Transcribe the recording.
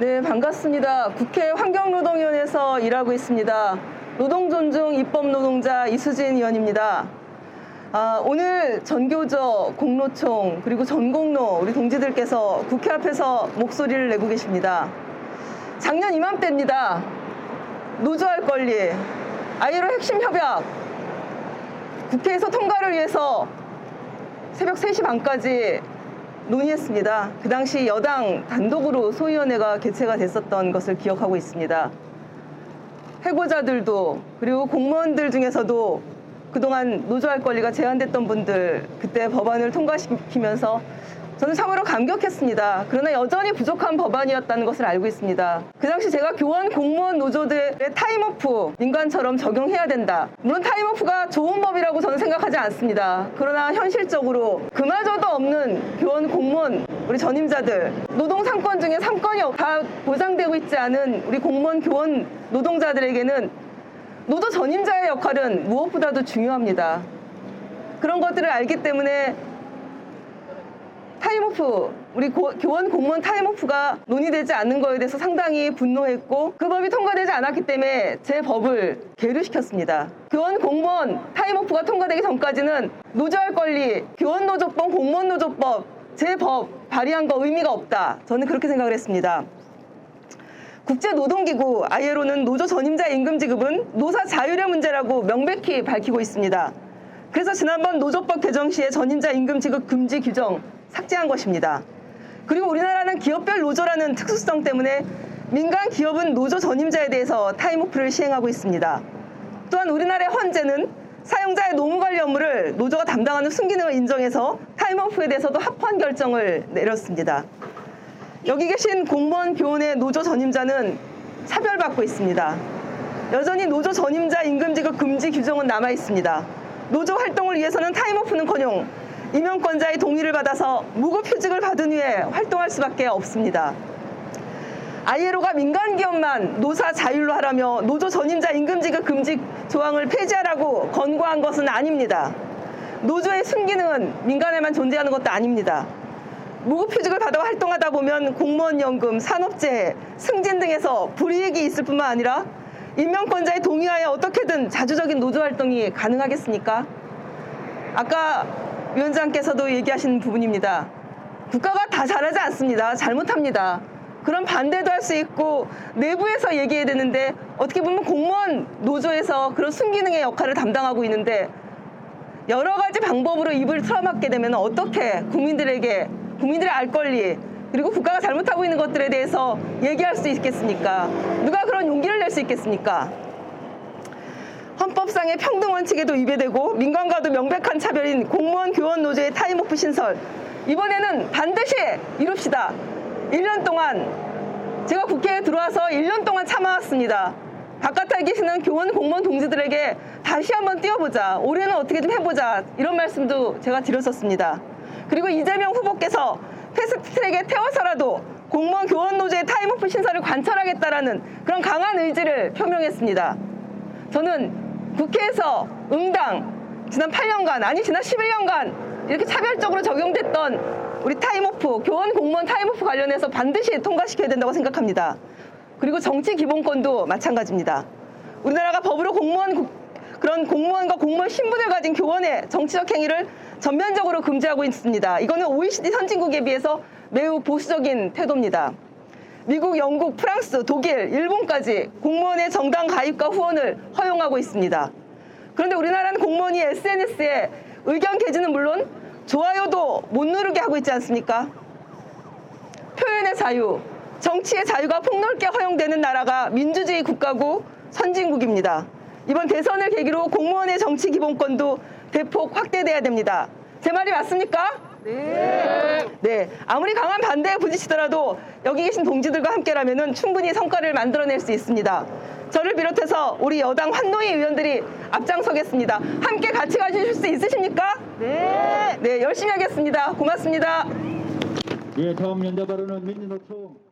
네, 반갑습니다. 국회 환경노동위원회에서 일하고 있습니다. 노동존중 입법노동자 이수진 의원입니다. 아, 오늘 전교조, 공로총, 그리고 전공로 우리 동지들께서 국회 앞에서 목소리를 내고 계십니다. 작년 이맘때입니다. 노조할 권리, 아이로 핵심 협약, 국회에서 통과를 위해서 새벽 3시 반까지 논의했습니다. 그 당시 여당 단독으로 소위원회가 개최가 됐었던 것을 기억하고 있습니다. 해고자들도 그리고 공무원들 중에서도 그동안 노조할 권리가 제한됐던 분들 그때 법안을 통과시키면서 저는 참으로 감격했습니다. 그러나 여전히 부족한 법안이었다는 것을 알고 있습니다. 그 당시 제가 교원 공무원 노조들의 타임오프 민간처럼 적용해야 된다. 물론 타임오프가 좋은 법이라고 저는 생각하지 않습니다. 그러나 현실적으로 그마저도 없는 교원 공무원 우리 전임자들 노동 3건 중에 3건이 다 보장되고 있지 않은 우리 공무원 교원 노동자들에게는 노조 전임자의 역할은 무엇보다도 중요합니다. 그런 것들을 알기 때문에 타임오프 우리 고- 교원 공무원 타임오프가 논의되지 않는 거에 대해서 상당히 분노했고 그 법이 통과되지 않았기 때문에 제 법을 계류시켰습니다. 교원 공무원 타임오프가 통과되기 전까지는 노조할 권리, 교원 노조법, 공무원 노조법 제 법 발의한 거 의미가 없다. 저는 그렇게 생각을 했습니다. 국제노동기구 ILO는 노조 전임자 임금 지급은 노사 자율의 문제라고 명백히 밝히고 있습니다. 그래서 지난번 노조법 개정 시에 전임자 임금 지급 금지 규정 삭제한 것입니다. 그리고 우리나라는 기업별 노조라는 특수성 때문에 민간 기업은 노조 전임자에 대해서 타임오프를 시행하고 있습니다. 또한 우리나라의 헌재는 사용자의 노무 관리 업무를 노조가 담당하는 순기능을 인정해서 타임오프에 대해서도 합헌 결정을 내렸습니다. 여기 계신 공무원 교원의 노조 전임자는 차별받고 있습니다. 여전히 노조 전임자 임금 지급 금지 규정은 남아 있습니다. 노조 활동을 위해서는 타임오프는커녕 임용권자의 동의를 받아서 무급휴직을 받은 후에 활동할 수밖에 없습니다. ILO가 민간 기업만 노사 자율로 하라며 노조 전임자 임금 지급 금지 조항을 폐지하라고 권고한 것은 아닙니다. 노조의 순기능은 민간에만 존재하는 것도 아닙니다. 무급휴직을 받아 활동하다 보면 공무원연금, 산업재해, 승진 등에서 불이익이 있을 뿐만 아니라 임명권자의 동의하에 어떻게든 자주적인 노조 활동이 가능하겠습니까? 아까 위원장께서도 얘기하신 부분입니다. 국가가 다 잘하지 않습니다. 잘못합니다. 그런 반대도 할 수 있고 내부에서 얘기해야 되는데 어떻게 보면 공무원 노조에서 그런 순기능의 역할을 담당하고 있는데 여러 가지 방법으로 입을 틀어막게 되면 어떻게 국민들에게 국민들의 알 권리 그리고 국가가 잘못하고 있는 것들에 대해서 얘기할 수 있겠습니까? 누가 그런 용기를 낼 수 있겠습니까? 헌법상의 평등 원칙에도 위배되고 민간과도 명백한 차별인 공무원 교원 노조의 타임오프 신설 이번에는 반드시 이룹시다. 1년 동안 제가 국회에 들어와서 1년 동안 참아왔습니다. 바깥에 계시는 교원 공무원 동지들에게 다시 한번 뛰어보자. 올해는 어떻게 좀 해보자. 이런 말씀도 제가 드렸었습니다. 그리고 이재명 후보께서 패스트트랙에 태워서라도 공무원 교원 노조의 타임오프 신설을 관철하겠다라는 그런 강한 의지를 표명했습니다. 저는 국회에서 응당 지난 8년간 아니 지난 11년간 이렇게 차별적으로 적용됐던 우리 타임오프 교원 공무원 타임오프 관련해서 반드시 통과시켜야 된다고 생각합니다. 그리고 정치 기본권도 마찬가지입니다. 우리나라가 법으로 공무원 국- 그런 공무원과 공무원 신분을 가진 교원의 정치적 행위를 전면적으로 금지하고 있습니다. 이거는 OECD 선진국에 비해서 매우 보수적인 태도입니다. 미국, 영국, 프랑스, 독일, 일본까지 공무원의 정당 가입과 후원을 허용하고 있습니다. 그런데 우리나라는 공무원이 SNS에 의견 게시는 물론 좋아요도 못 누르게 하고 있지 않습니까? 표현의 자유, 정치의 자유가 폭넓게 허용되는 나라가 민주주의 국가고 선진국입니다. 이번 대선을 계기로 공무원의 정치 기본권도 대폭 확대돼야 됩니다. 제 말이 맞습니까? 네. 네. 아무리 강한 반대에 부딪히더라도 여기 계신 동지들과 함께라면 충분히 성과를 만들어낼 수 있습니다. 저를 비롯해서 우리 여당 환노위 의원들이 앞장서겠습니다. 함께 같이 가주실 수 있으십니까? 네. 네, 열심히 하겠습니다. 고맙습니다. 예, 다음 연대 발언은 민주노총